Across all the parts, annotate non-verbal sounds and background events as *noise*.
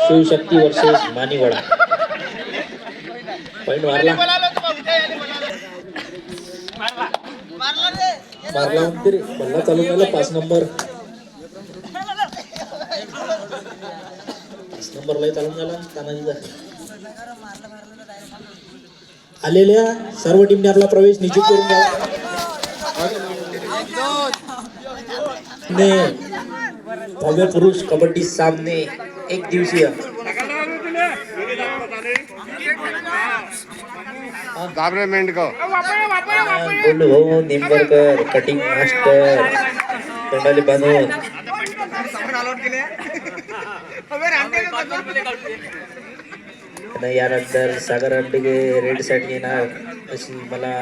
Shivshakti versus मानिवडा point मारला. मारला. म्हणते रे. बल्ला चालू झाला पाच नंबर. पाच नंबरला चालून झाला तानाजीचा. आलेल्या सर्व टीमने आपला प्रवेश निश्चित करून घ्या ने भव्य पुरुष कबड्डी सामने एक दिवसीय भाऊ निंबरकर कटिंग मास्टर तोंडाले बांधून. यानंतर सागर अंडगे रेडसाठी येणार अशी मला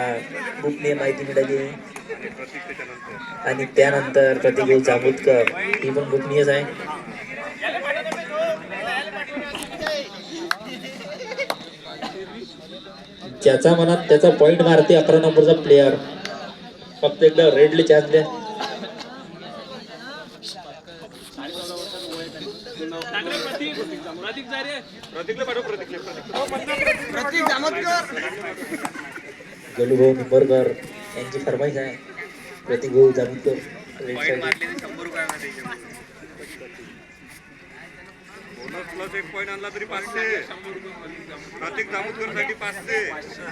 गोपनीय माहिती मिळाली. आणि त्यानंतर प्रतिदेव जांबुतकर ही पण गोपनीयच आहे. ज्याचा मनात त्याचा पॉइंट मारते अकरा नंबरचा प्लेअर फक्त एकदा रेडले चान्स द्या. गोलूभाऊ निंबरकर यांची फरमाईश आहे. प्रतीक भाऊ पॉईंट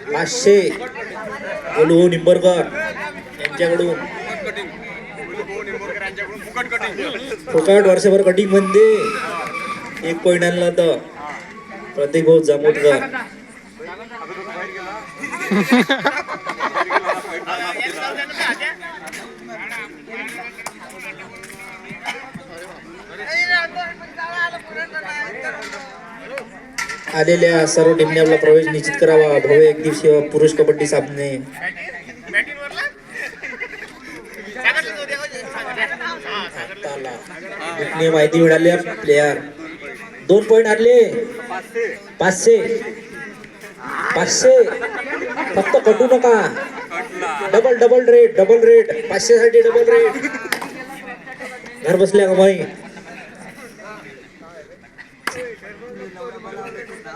पाचशे. निंबरकर यांच्याकडून. फुकट कटिंग फुकट वर्षभर कटिंगमध्ये एक पॉइंट आणला तर. प्रतीक भाऊ जांबुतकर *laughs* *laughs* आलेल्या सर्व टीमने आपला प्रवेश निश्चित करावा. भव्य एक दिवसीय पुरुष कबड्डी सामने माहिती मिळाली प्लेयर दोन पॉईंट आणले पाचशे. पाचशे. फक्त कटू नका. Double double rate double rate पाचशे साठी डबल रेट घर बसल्या कमाई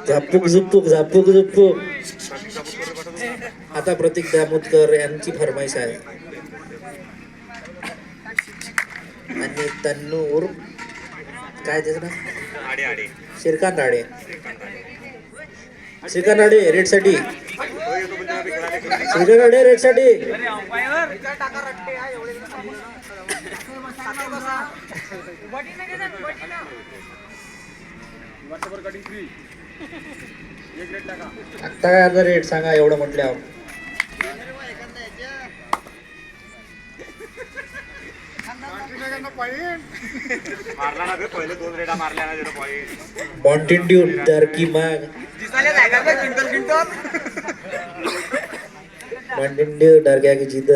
झापूक झुपूक झापूक झुपूक आता प्रतीक दामोदकर यांची फरमाईश आहे. आणि तन्नूर काय त्याचं नाव? आडे आडे. श्रीकांत राडे श्रीकांत राडे रेडसाठी श्रीकांत राडे रेडसाठी आता काय आता रेट सांगा एवढं म्हटल्यावर. मारला ना पहिले दोन रेडा मारल्या ना तिथं पॉईंट मॉन्टेन ड्यू टर्की माग. मॉन्टेन ड्यू टर्क्या की जिद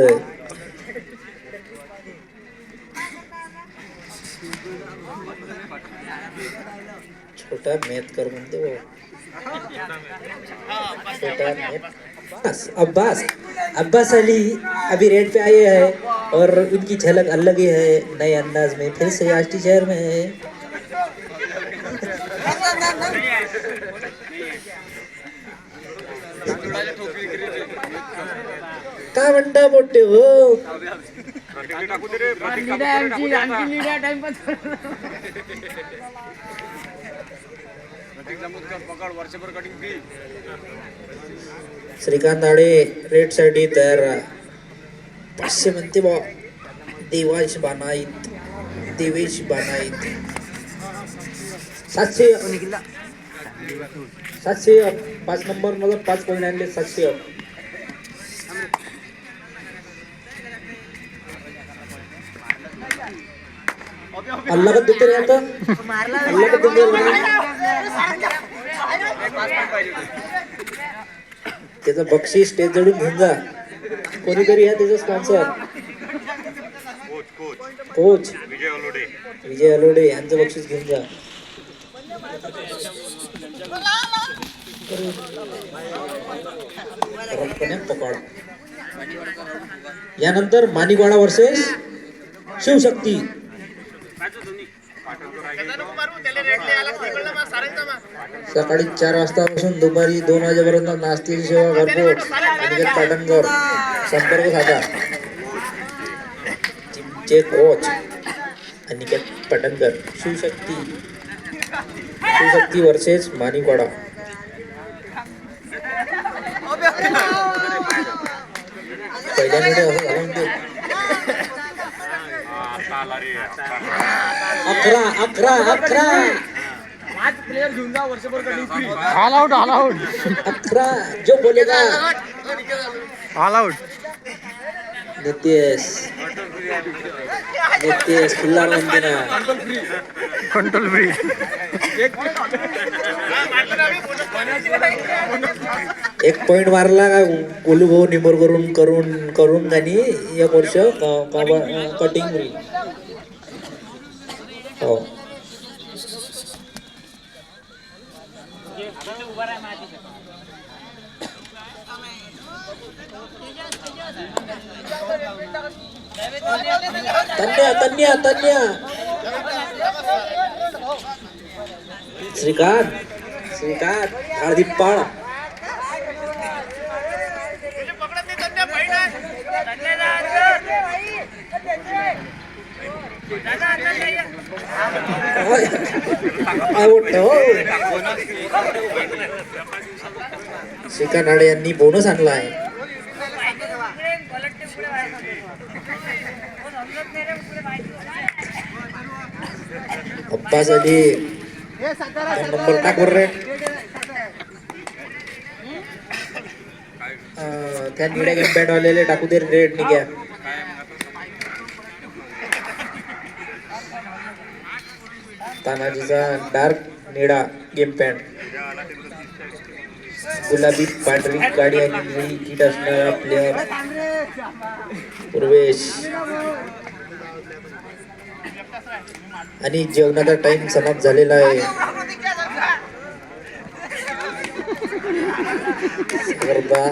छोटा मैथ कर म्हणते. वो छोटा मैथ अब्बास अब्बास अब्बास अली अभी रेड पे आए हैं और उनकी झलक अलग ही है, नए अंदाज में। फिर से आज शहर में है। काय म्हणता मोठे हो प्रत्येक श्रीकांत आडे रेडसाठी तयार पाचशे म्हणते बा देवाश बानाईत देवेश बानाईत. सातशे सातशे पाच नंबर मला पाच पॉईंट आणले सातशे. अल्ला का देते रे आता? अल्ला का देते त्याचं बक्षीस स्टेज जडून घेऊन जा. कोणीतरी या त्याचं स्पॉन्सर कोच. विजय अलोडे विजय अलोडे यांचं बक्षीस घेऊन जा. पकड. यानंतर मानिवाडा वर्सेस शिवशक्ती त्याचा नको मारू त्याला रेडले आला तिकडला मग सारायचा मग सकाळी चार वाजतापासून दुपारी दोन वाजेपर्यंत नाश्त्याची सेवा घरपोच अनिकेत पाटणकर संपर्क साधा. टीमचे कोच अनिकेत पाटणकर शिवशक्ती शिवशक्ती वर्सेस मानिकवाडा पहिल्या मध्ये असं झालं म्हणजे अकरा अकरा अकरा. ऑल आउट ऑल आउट अकरा जो बोलेगा ऑल आउट नितेश नितेश खुल्ला मंदिरा कंट्रोल फ्री एक पॉइंट मारला का? गोलू भाऊ निमोर करून करून करून त्यांनी एक वर्ष कटिंग फ्री हो. Tanya, tanya, tanya. Srikat, Srikat, Hardipa. आवडतं श्रीकांत हाडे यांनी बोनस आणला आहे. अब्बास अली नंबर टाक रे. अं, त्या निळ्या गेम वालेले टाकू दे रेड निघ्या तानाजीचा डार्क निळा गेम पॅन्ट. गुलाबी पांढरी गाडी आणि निळी किट असणारा प्लेअर पूर्वेश. आणि जेवणाचा टाइम समाप्त झालेला आहे. सागरबा